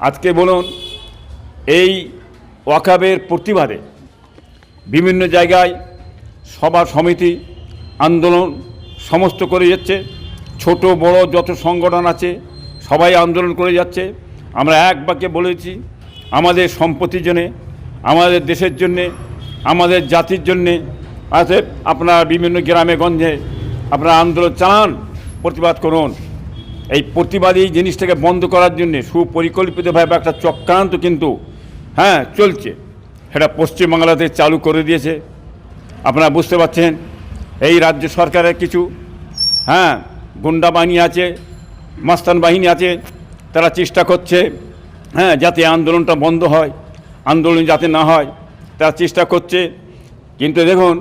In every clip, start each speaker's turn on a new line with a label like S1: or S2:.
S1: আজকে বলুন, এই ওয়াকাবের প্রতিবাদে বিভিন্ন জায়গায় সভা, সমিতি, আন্দোলন সমস্ত করে যাচ্ছে। ছোট, বড় যত সংগঠন আছে, সবাই আন্দোলন করে যাচ্ছে। আমরা এক বাক্যে বলেছি আমাদের সম্পত্তির জন্যে, আমাদের দেশের জন্যে, আমাদের জাতির জন্যে আছে আপনারা বিভিন্ন গ্রামে, গঞ্জে আপনারা আন্দোলন চালান, প্রতিবাদ করুন। এই প্রতিবাদী জিনিসটাকে বন্ধ করার জন্যে সুপরিকল্পিতভাবে একটা চক্রান্ত কিন্তু হ্যাঁ চলছে। সেটা পশ্চিমবাংলাতে চালু করে দিয়েছে। আপনারা বুঝতে পারছেন, এই রাজ্য সরকারের কিছু হ্যাঁ গুন্ডা বাহিনী আছে, মাস্তান বাহিনী আছে, তারা চেষ্টা করছে হ্যাঁ যাতে আন্দোলনটা বন্ধ হয়, আন্দোলন যাতে না হয়, তারা চেষ্টা করছে। কিন্তু দেখুন,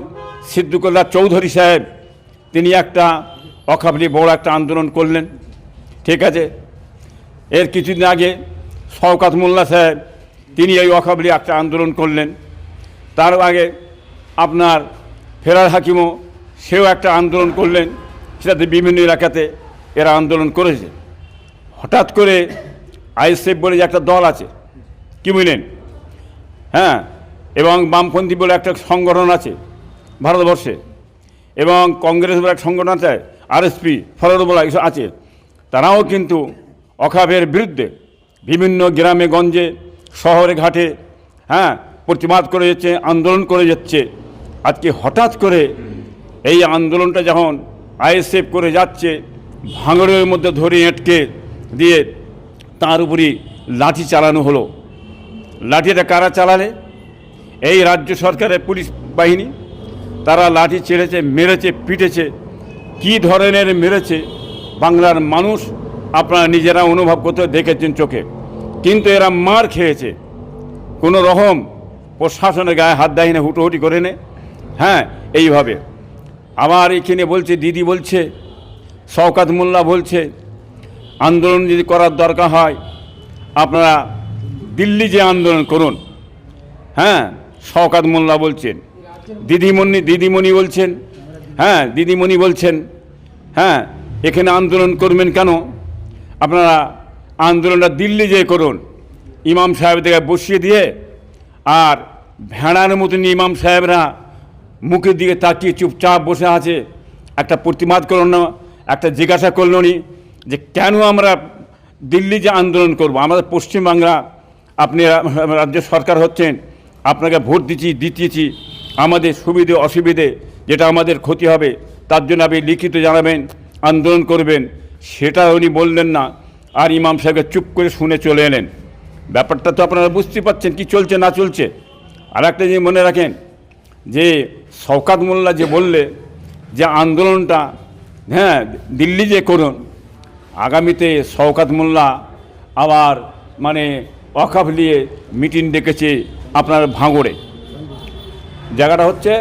S1: সিদ্দুকুল্লাহ চৌধুরী সাহেব, তিনি একটা অখাবলি বড় একটা আন্দোলন করলেন। ঠিক আছে? এর কিছুদিন আগে শওকাত মোল্লা সাহেব, তিনি এই অখাবলি একটা আন্দোলন করলেন। তার আগে আপনার ফেরার হাকিমও সেও একটা আন্দোলন করলেন, সেটাতে বিভিন্ন এলাকাতে এরা আন্দোলন করেছে। হঠাৎ করে আইএসএফ বলে যে একটা দল আছে, কি বুঝলেন হ্যাঁ এবং বামপন্থী বলে একটা সংগঠন আছে ভারতবর্ষে, এবং কংগ্রেস বলে একটা সংগঠন আছে আরএসপি ফরওয়ার্ড বলে আছে। তারাও কিন্তু অখাবের বিরুদ্ধে বিভিন্ন গ্রামে, গঞ্জে, শহরে, ঘাটে হ্যাঁ প্রতিবাদ করে যাচ্ছে, আন্দোলন করে যাচ্ছে। আজকে হঠাৎ করে এই আন্দোলনটা যখন আইএসএফ করে যাচ্ছে, ভাঙড়ের মধ্যে ধরে এঁটকে দিয়ে তার উপরই লাঠি চালানো হলো। লাঠিটা কারা চালালে? এই রাজ্য সরকারের পুলিশ বাহিনী। তারা লাঠি ছেড়েছে, মেরেছে, পিটেছে, কি ধরনের মেরেছে বাংলার মানুষ আপনারা নিজেরা অনুভব করতে দেখেছেন চোখে। কিন্তু এরা মার খেয়েছে। কোনো রকম প্রশাসনের গায়ে হাত দেয় না হুটোহুটি করে নে। হ্যাঁ এইভাবে। আবার এখানে বলছে, দিদি বলছে, শওকাত মোল্লা বলছে, আন্দোলন যদি করার দরকার হয়, আপনারা দিল্লি যে আন্দোলন করুন। হ্যাঁ শওকাত মোল্লা বলছেন। দিদিমণি দিদিমণি বলছেন। হ্যাঁ দিদিমণি বলছেন। হ্যাঁ এখানে আন্দোলন করবেন কেন? আপনারা আন্দোলনটা দিল্লি যেয়ে করুন। ইমাম সাহেবদেরকে বসিয়ে দিয়ে আর ভেড়ার মতন ইমাম সাহেবরা মুখের দিকে তাকিয়ে চুপচাপ বসে আছে। একটা প্রতিবাদ করল না, একটা জিজ্ঞাসা করল নি যে কেন আমরা দিল্লি যে আন্দোলন করব? আমাদের পশ্চিমবাংলা, আপনি রাজ্য সরকার হচ্ছেন, আপনাকে ভোট দিচ্ছি দিতেছি আমাদের সুবিধে, অসুবিধে যেটা আমাদের ক্ষতি হবে, তার জন্য আপনি লিখিত জানাবেন। আন্দোলন করবেন সেটা উনি বললেন না। আর ইমাম সাহেবকে চুপ করে শুনে চলে এলেন। ব্যাপারটা তো আপনারা বুঝতে পারছেন কি চলছে না চলছে। আর একটা জিনিস মনে রাখেন যে শওকাত মোল্লা যে বললে যে আন্দোলনটা হ্যাঁ দিল্লি যে করুন আগামীতে শওকাত মোল্লা আবার মানে অকাফ নিয়ে মিটিং ডেকেছে আপনার ভাঙড়ে। জায়গাটা হচ্ছে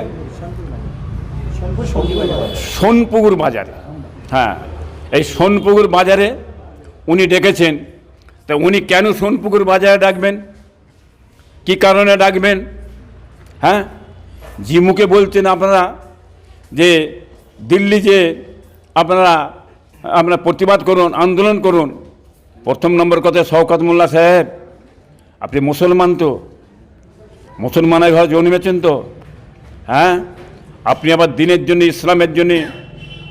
S1: সোনপুকুর বাজারে। হ্যাঁ এই সোনপুকুর বাজারে উনি ডেকেছেন। তা উনি কেন সোনপুকুর বাজারে ডাকবেন? কি কারণে ডাকবেন? হ্যাঁ জি মুখে বলছেন আপনারা যে দিল্লি যে আপনারা আপনারা প্রতিবাদ করুন, আন্দোলন করুন। প্রথম নম্বর কথা শওকত মোল্লা সাহেব, আপনি মুসলমান তো? মুসলমানের ঘরে জন্মেছেন তো? হ্যাঁ আপনি আবার দিনের জন্য, ইসলামের জন্যে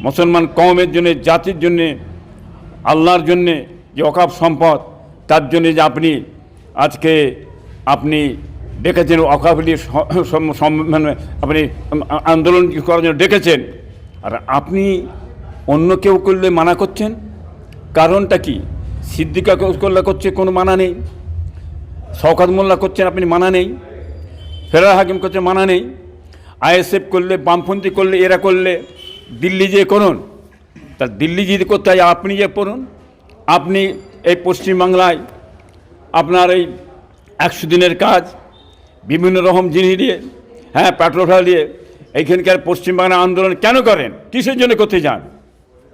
S1: মুসলমান কমের জন্যে, জাতির জন্যে, আল্লাহর জন্যে যে অকাপ সম্পদ, তার জন্যে যে আপনি আজকে আপনি ডেকেছেন অকাফলি মানে আপনি আন্দোলন করার জন্য ডেকেছেন, আর আপনি অন্য কেউ করলে মানা করছেন? কারণটা কি? সিদ্দিকা করলে করছে, কোনো মানা নেই? শওকাত মোল্লা করছেন, আপনি মানা নেই? ফেরার হাকিম করছে মানা নেই? আইএসএফ করলে, বামপন্থী করলে, এরা করলে দিল্লি যে করুন। তা দিল্লি যদি করতে হয়, আপনি যে করুন আপনি এই পশ্চিমবাংলায় আপনার এই একশো দিনের কাজ, বিভিন্ন রকম জিনিস দিয়ে হ্যাঁ পেট্রোল দিয়ে এইখানকার পশ্চিমবাংলা আন্দোলন কেন করেন? কিসের জন্য করতে যান?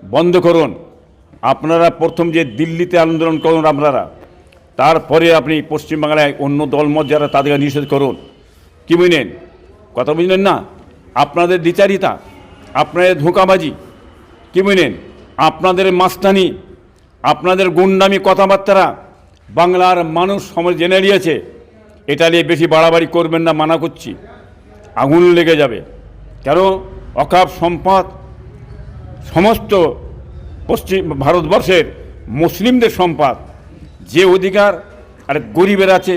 S1: বন্ধ করুন। আপনারা প্রথম যে দিল্লিতে আন্দোলন করুন আপনারা, তারপরে আপনি পশ্চিমবাংলায় অন্য দলমত যারা তাদেরকে নিষেধ করুন। কি বুঝলেন? কথা বুঝলেন না? আপনাদের দ্বিচারিতা। আপনাদের ধোঁকাবাজি, কি বুঝলেন? আপনাদের মাস্তানি, আপনাদের গুন্ডামি কথাবার্তারা বাংলার মানুষ সমাজ জেনে নিয়েছে। এটা নিয়ে বেশি বাড়াবাড়ি করবেন না, মানা করছি। আগুন লেগে যাবে। কেন? অকাপ সম্পদ সমস্ত পশ্চিম ভারতবর্ষের মুসলিমদের সম্পদ। যে অধিকার আর গরিবের আছে,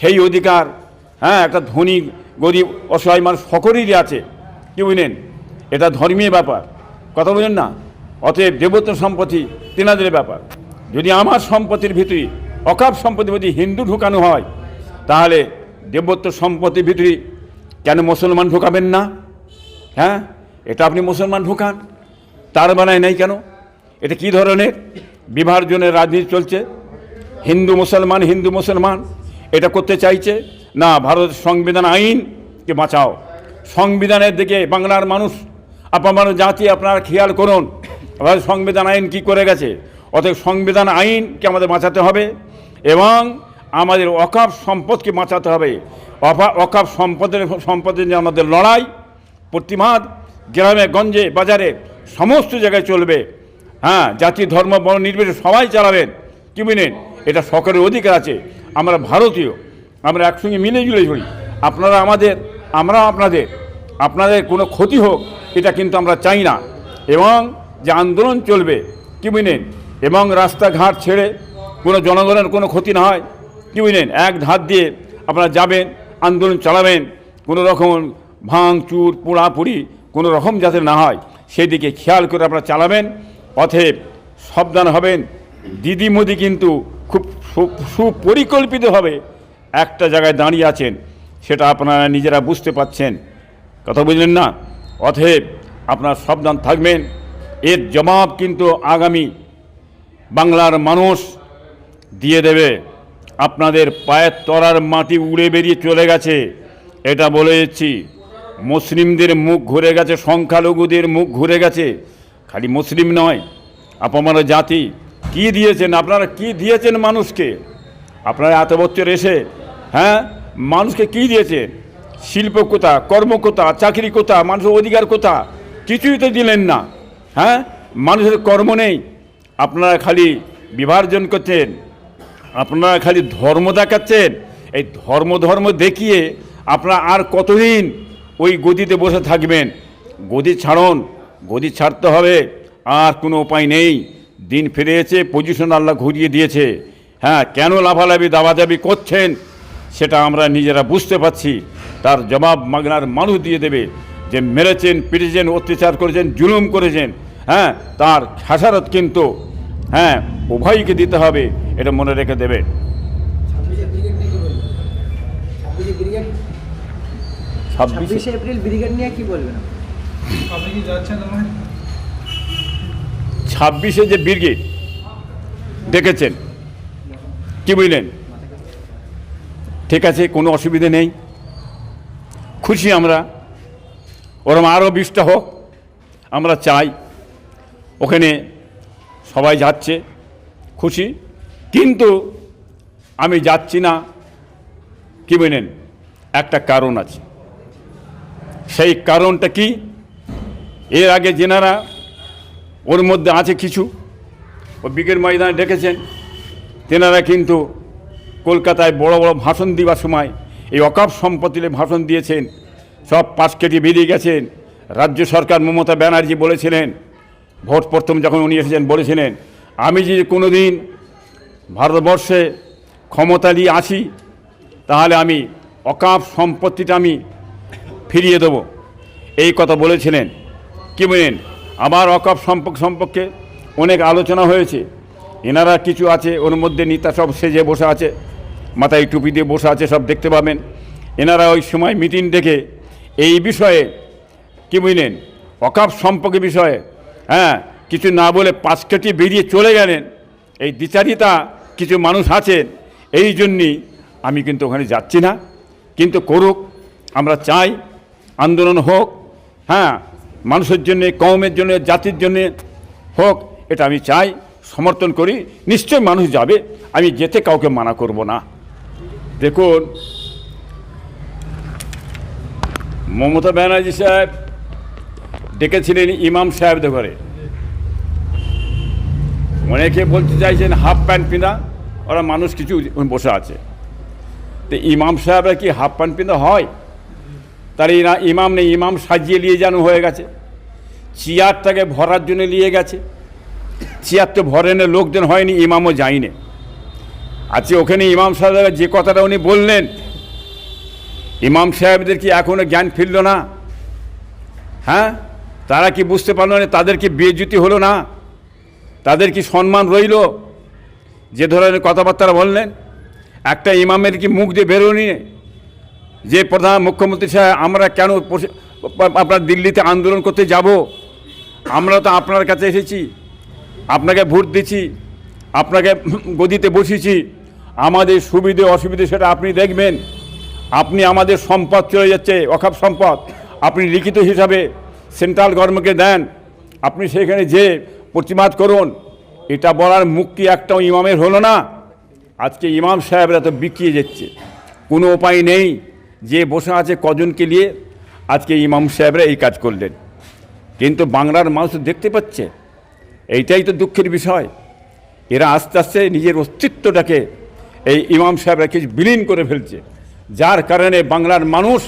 S1: সেই অধিকার হ্যাঁ একটা ধনী, গরিব, অসহায় মানুষ সকলেরই আছে। কি বুঝলেন? এটা ধর্মীয় ব্যাপার। কথা বলেন না? অতএব দেবত্ব সম্পত্তি তেনাদের ব্যাপার। যদি আমার সম্পত্তির ভিতরে অকাপ সম্পত্তির ভিতরে হিন্দু ঢুকানো হয়, তাহলে দেবত্ব সম্পত্তির ভিতরে কেন মুসলমান ঢুকাবেন না? হ্যাঁ? এটা আপনি মুসলমান ঢুকান। তার বানায় নাই কেন? এটা কি ধরনের বিভাজনের রাজনীতি চলছে? হিন্দু মুসলমান হিন্দু মুসলমান, এটা করতে চাইছে? না ভারত সংবিধান আইনকে বাঁচাও। সংবিধানের দিকে বাংলার মানুষ আপনার জাতি আপনারা খেয়াল করুন। আমাদের সংবিধান আইন কি করে গেছে? অতএব সংবিধান আইনকে আমাদের বাঁচাতে হবে এবং আমাদের অকাপ সম্পদকে বাঁচাতে হবে। অকাপ সম্পদের সম্পদের যে আমাদের লড়াই প্রতিমাদ গ্রামে, গঞ্জে, বাজারে সমস্ত জায়গায় চলবে। হ্যাঁ জাতি, ধর্ম, বর্ণ নির্বিশেষে সবাই চালাবেন। কি বুঝলেন এটা সকলের অধিকার আছে। আমরা ভারতীয়, আমরা একসঙ্গে মিলে জুলে চলি আপনারা আমাদের আমরা আপনাদের। আপনাদের কোনো ক্ষতি হোক এটা কিন্তু আমরা চাই না। এবং যে আন্দোলন চলবে, কি বুঝলেন এবং রাস্তাঘাট ছেড়ে কোনো জনগণের কোনো ক্ষতি না হয়, কি বুঝলেন এক ধার দিয়ে আপনারা যাবেন, আন্দোলন চালাবেন, কোনো রকম ভাঙচুর, পোড়াপুড়ি কোনো রকম যাতে না হয়, সেদিকে খেয়াল করে আপনারা চালাবেন। অথেব সাবধান হবেন। দিদি মোদি কিন্তু খুব সুপরিকল্পিতভাবে একটা জায়গায় দাঁড়িয়ে আছেন, সেটা আপনারা নিজেরা বুঝতে পাচ্ছেন কথা বুঝলেন না? অথেব আপনার সাবধান থাকবেন। এর জবাব কিন্তু আগামী বাংলার মানুষ দিয়ে দেবে। আপনাদের পায়ের তরার মাটি উড়ে বেরিয়ে চলে গেছে। এটা বলে দিচ্ছি, মুসলিমদের মুখ ঘুরে গেছে, সংখ্যালঘুদের মুখ ঘুরে গেছে। খালি মুসলিম নয়, আপামার জাতি, কি দিয়েছেন? আপনারা কি দিয়েছেন মানুষকে? আপনারা এত বছর এসে হ্যাঁ মানুষকে কি দিয়েছেন? শিল্প কোথা কর্ম কোথা চাকরি কোথা মানুষের অধিকার কোথা কিছুই তো দিলেন না হ্যাঁ? মানুষের কর্ম নেই। আপনারা খালি বিভাজন করছেন, আপনারা খালি ধর্ম দেখাচ্ছেন, এই ধর্ম ধর্ম দেখিয়ে আপনারা আর কতদিন ওই গদিতে বসে থাকবেন? গদি ছাড়ুন, গদি ছাড়তে হবে, আর কোনো উপায় নেই। দিন ফিরেছে পজিশন আল্লাহ ঘুরিয়ে দিয়েছে। হ্যাঁ কেন লাফালাফি, দাবাদাবি করছেন? সেটা আমরা নিজেরা বুঝতে পারছি। তার জবাব মাগনার মানুষ দিয়ে দেবে যে মেরেছেন পিটেছেন অত্যাচার করেছেন জুলুম করেছেন। হ্যাঁ তার খেসারত কিন্তু হ্যাঁ উভয়কে দিতে হবে এটা মনে রেখে দেবে।
S2: ছাব্বিশে এপ্রিল ব্রিগেড নিয়ে কি বলবেন
S1: ছাব্বিশে যে ব্রিগেড দেখেছেন কি বুঝলেন? ঠিক আছে, কোনো অসুবিধে নেই। খুশি আমরা। ওরম আরও বিশটা হোক, আমরা চাই। ওখানে সবাই যাচ্ছে, খুশি। কিন্তু আমি যাচ্ছি না, কি বুঝলেন একটা কারণ আছে। সেই কারণটা কি? এর আগে যেনারা ওর মধ্যে আছে কিছু, ও বিকেল ময়দানে ডেকেছেন, তেনারা কিন্তু কলকাতায় বড় বড় ভাষণ দিবার সময় এই অকাপ সম্পত্তিতে ভাষণ দিয়েছেন। সব পাশ কেটে বেরিয়ে গেছেন। রাজ্য সরকার মমতা ব্যানার্জি বলেছিলেন, ভোট প্রথম যখন উনি এসেছেন বলেছিলেন, আমি যদি কোনো দিন ভারতবর্ষে ক্ষমতা নিয়ে আসি, তাহলে আমি অকাপ সম্পত্তিটা আমি ফিরিয়ে দেবো। এই কথা বলেছিলেন। কি বলেন? আমার অকাপ সম্পর্ক সম্পর্কে অনেক আলোচনা হয়েছে। এনারা কিছু আছে, ওর মধ্যে নেতা সব সেজে বসে আছে। মাথায় টুপি দিয়ে বসে আছে, সব দেখতে পাবেন। এনারা ওই সময় মিটিং ডেকে এই বিষয়ে কি বুঝলেন? অকাপ সম্পর্কে বিষয়ে হ্যাঁ কিছু না বলে পাশ কেটে বেরিয়ে চলে গেলেন। এই দ্বিচারিতা কিছু মানুষ আছেন, এই জন্যই আমি কিন্তু ওখানে যাচ্ছি না। কিন্তু করুক, আমরা চাই আন্দোলন হোক হ্যাঁ মানুষের জন্য কমের জন্য, জাতির জন্য হোক, এটা আমি চাই, সমর্থন করি। নিশ্চয় মানুষ যাবে, আমি যেতে কাউকে মানা করব না। দেখুন, মমতা ব্যানার্জি সাহেব ডেকেছিলেন ইমাম সাহেবদের ঘরে। অনেকে বলতে চাইছেন হাফ প্যান্ট পিঁধা ওরা মানুষ কিছু বসে আছে। তো ইমাম সাহেবরা কি হাফ প্যান্ট পিন্ধা হয়? তার না ইমাম নেই, ইমাম সাজিয়ে নিয়ে যেন হয়ে গেছে। চেয়ারটাকে ভরার জন্য নিয়ে গেছে। চেয়ার তো ভরেনে লোকজন হয়নি, ইমামও যায়নি। আজকে ওখানে ইমাম সাহেব যে কথাটা উনি বললেন, ইমাম সাহেবদের কি এখনও জ্ঞান ফিরল না? হ্যাঁ? তারা কি বুঝতে পারল না, তাদের কি বেজ্যুতি হলো না? তাদের কি সম্মান রইল? যে ধরনের কথাবার্তা বললেন, একটা ইমামের কি মুখ দিয়ে বেরোনি যে প্রধান মুখ্যমন্ত্রী সাহেব, আমরা কেন আপনার দিল্লিতে আন্দোলন করতে যাব? আমরা তো আপনার কাছে এসেছি, আপনাকে ভোট দিচ্ছি, আপনাকে গদিতে বসিয়েছি। আমাদের সুবিধে, অসুবিধে সেটা আপনি দেখবেন। আপনি আমাদের সম্পদ চলে যাচ্ছে, অখাপ সম্পদ। আপনি লিখিত হিসাবে সেন্ট্রাল গভর্নমেন্টকে দেন। আপনি সেখানে যে প্রতিবাদ করুন, এটা বলার মুক্তি একটাও ইমামের হলো না। আজকে ইমাম সাহেবরা তো বিকিয়ে যাচ্ছে। কোনো উপায় নেই যে বসে আছে কজনকে নিয়ে আজকে ইমাম সাহেবরা এই কাজ করলেন। কিন্তু বাংলার মানুষ দেখতে পাচ্ছে। এইটাই তো দুঃখের বিষয়। এরা আস্তে আস্তে নিজের অস্তিত্বটাকে এই ইমাম সাহেবরা কিছু বিলীন করে ফেলছে। যার কারণে বাংলার মানুষ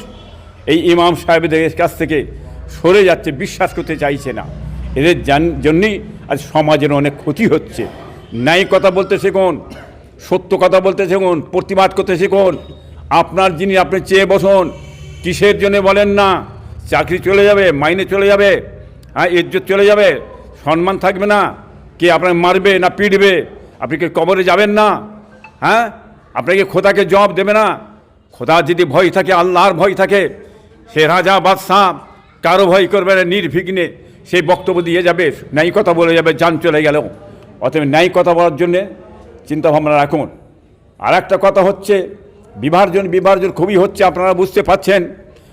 S1: এই ইমাম সাহেবদের কাছ থেকে সরে যাচ্ছে, বিশ্বাস করতে চাইছে না। এদের জান- জন্যই আজ সমাজের অনেক ক্ষতি হচ্ছে। ন্যায় কথা বলতে শেখুন, সত্য কথা বলতে শিখুন, প্রতিবাদ করতে শিখুন। আপনার যিনি আপনি চেয়ে বসুন, কিসের জন্য বলেন না, চাকরি চলে যাবে, মাইনে চলে যাবে হ্যাঁ ইজ্জত চলে যাবে, সম্মান থাকবে না, কে আপনাকে মারবে না পিটবে, আপনি কি কবরে যাবেন না? হ্যাঁ? আপনাকে খোদাকে জবাব দেবে না? খোদা যদি ভয় থাকে, আল্লাহর ভয় থাকে, সে রাজা, বাদশাহ কারও ভয় করবে না, নির্বিঘ্নে সেই বক্তব্য দিয়ে যাবে, ন্যায় কথা বলে যাবে যান চলে গেল। অতএব ন্যায় কথা বলার জন্যে চিন্তাভাবনা রাখুন। আর একটা কথা হচ্ছে বিভাজন বিভাজন খুবই হচ্ছে, আপনারা বুঝতে পারছেন।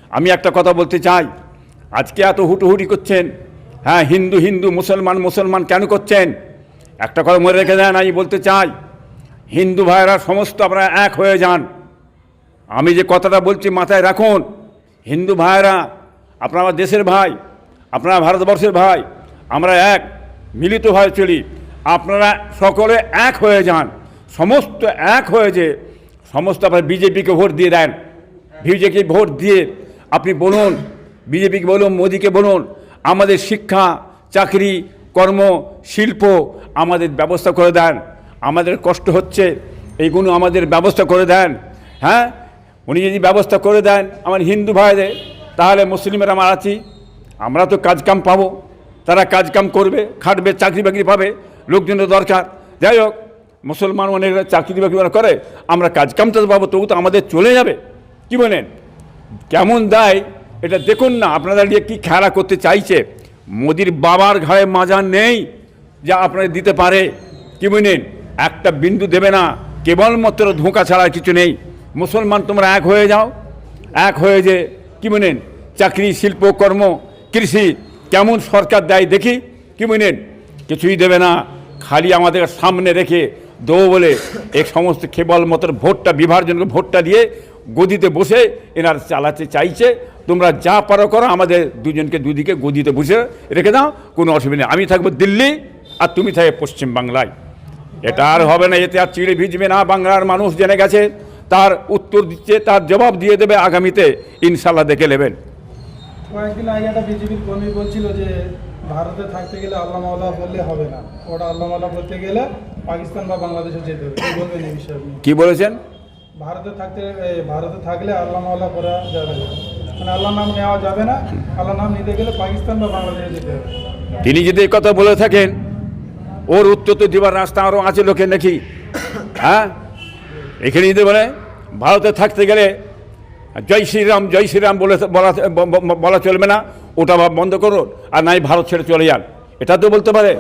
S1: আমি একটা কথা বলতে চাই। আজকে এত হুটোহুটি করছেন। হ্যাঁ হিন্দু হিন্দু, মুসলমান মুসলমান কেন করছেন? একটা কথা মনে রেখে দেন, আমি বলতে চাই। হিন্দু ভাইয়েরা, সমস্ত আপনারা এক হয়ে যান। আমি যে কথাটা বলছি মাথায় রাখুন, হিন্দু ভাইয়েরা, আপনারা দেশের ভাই, আপনারা ভারতবর্ষের ভাই, আমরা এক, মিলিতভাবে চলি। আপনারা সকলে এক হয়ে যান, সমস্ত এক হয়ে যে সমস্ত আপনার বিজেপিকে ভোট দিয়ে দেন। বিজেপিকে ভোট দিয়ে আপনি বলুন, বিজেপিকে বলুন, মোদিকে বলুন, আমাদের শিক্ষা, চাকরি, কর্ম, শিল্প আমাদের ব্যবস্থা করে দেন। আমাদের কষ্ট হচ্ছে এইগুলো আমাদের ব্যবস্থা করে দেন হ্যাঁ? উনি যদি ব্যবস্থা করে দেন আমার হিন্দু ভাইদের, তাহলে মুসলিমের আমার আছি, আমরা তো কাজকাম পাবো, তারা কাজকাম করবে, খাটবে চাকরি বাকরি পাবে, লোকজনের দরকার। যাই হোক, মুসলমান অনেকরা চাকরি বাকরি ওরা করে, আমরা কাজকাম তো পাবো, তবু তো আমাদের চলে যাবে। কি বলেন? কেমন দেয়, এটা দেখুন না, আপনারা নিয়ে কী খেলা করতে চাইছে? মোদির বাবার ঘরে মাজা নেই, যা আপনারা দিতে পারে। কি বুঝলেন একটা বিন্দু দেবে না, কেবলমাত্র ধোঁকা ছাড়া কিছু নেই। মুসলমান, তোমরা এক হয়ে যাও। এক হয়ে যে কি বুঝলেন চাকরি, শিল্প, কর্ম, কৃষি, কেমন সরকার দেয় দেখি, কি বুঝলেন কিছুই দেবে না। খালি আমাদের সামনে রেখে দেবো বলে এক সমস্ত কেবলমাত্র ভোটটা বিভাজন ভোটটা দিয়ে গদিতে বসে এনার চালাতে চাইছে। তোমরা যা পারো করো, আমাদের দুজনকে দুদিকে গদিতে বসে রেখে দাও, কোনো অসুবিধা নেই। আমি থাকব দিল্লি আর তুমি থাকবে পশ্চিম বাংলায় এটা আর হবে না এতে আর চিড়ে ভিজবে না বাংলার মানুষ জেনে গেছে তার উত্তর দিচ্ছে তার জবাব দিয়ে দেবে আগামীতে ইনশাল্লাহ দেখে নেবেন।
S3: কয়েকদিন আগে একটা বিজেপির কর্মী বলছিল যে ভারতে থাকতে গেলে আল্লাহ মাওলা বললে হবে না। ওটা আল্লাহ মাওলা গেলে পাকিস্তান বা বাংলাদেশে যেতে হবে। কি বলবেন এই বিষয়ে আপনি?
S1: কি বলেছেন?
S3: ভারতে থাকতে ভারতে থাকলে আল্লাহ মাওলা করা যাবে না। মানে আল্লাহ নাম নেওয়া যাবে না আল্লাহ নাম নিতে গেলে পাকিস্তান বা বাংলাদেশে যেতে হবে।
S1: তিনি যদি এই কথা বলে থাকেন ওর উত্তর তো দেবার রাস্তা আরও আছে লোকে নাকি? হ্যাঁ? এখানে যদি বলে, ভারতে থাকতে গেলে জয় শ্রীরাম জয় শ্রীরাম বলে বলা বলা চলবে না, ওটা বন্ধ করুন, আর নাই ভারত ছেড়ে চলে যান। এটা তো বলতে পারে।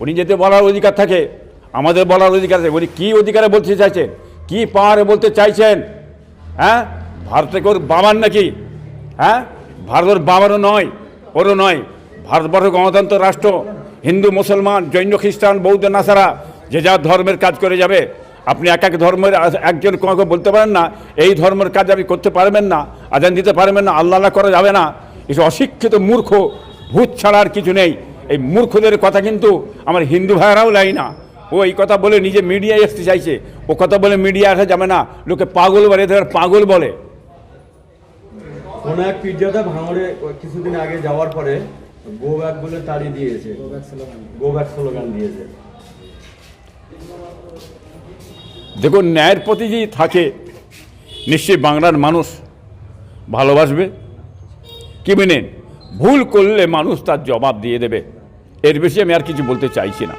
S1: উনি যদি বলার অধিকার থাকে, আমাদের বলার অধিকার আছে। উনি কী অধিকারে বলতে চাইছেন? কী পাওয়ারে বলতে চাইছেন? হ্যাঁ? ভারতে ওর বাবার নাকি? হ্যাঁ? ভারতের বাবারও নয়, ওরও নয়। ভারতবর্ষ গণতন্ত্র রাষ্ট্র। হিন্দু, মুসলমান, জৈন, খ্রিস্টান, বৌদ্ধ, নাসারা, যে যার ধর্মের কাজ করে যাবে, আপনি এক এক ধর্মের একজন কাউকে বলতে পারেন না, এই ধর্মের কাজ আপনি করতে পারবেন না, আজান দিতে পারবেন না, আল্লাহ করা যাবে না। এসব অশিক্ষিত মূর্খ, ভূত ছাড়া আর কিছু নেই। এই মূর্খদের কথা কিন্তু আমার হিন্দু ভাইয়েরাও লাই না। ও এই কথা বলে নিজে মিডিয়ায় আসতে চাইছে। ও কথা বলে মিডিয়া আসা যাবে না। লোকে পাগল বলে, এদের পাগল বলে।
S4: কোনো এক পিজ্জাটা ভাঙড়ে কিছুদিন আগে যাওয়ার পরে গো ব্যাক বলে তাড়ি দিয়েছে। গো ব্যাক স্লোগান দিয়েছে।
S1: দেখুন ন্যায়ের প্রতি যদি থাকে নিশ্চয়ই বাংলার মানুষ ভালোবাসবে। কি মেনেন ভুল করলে মানুষ তার জবাব দিয়ে দেবে। এর বেশি আমি আর কিছু বলতে চাইছি না।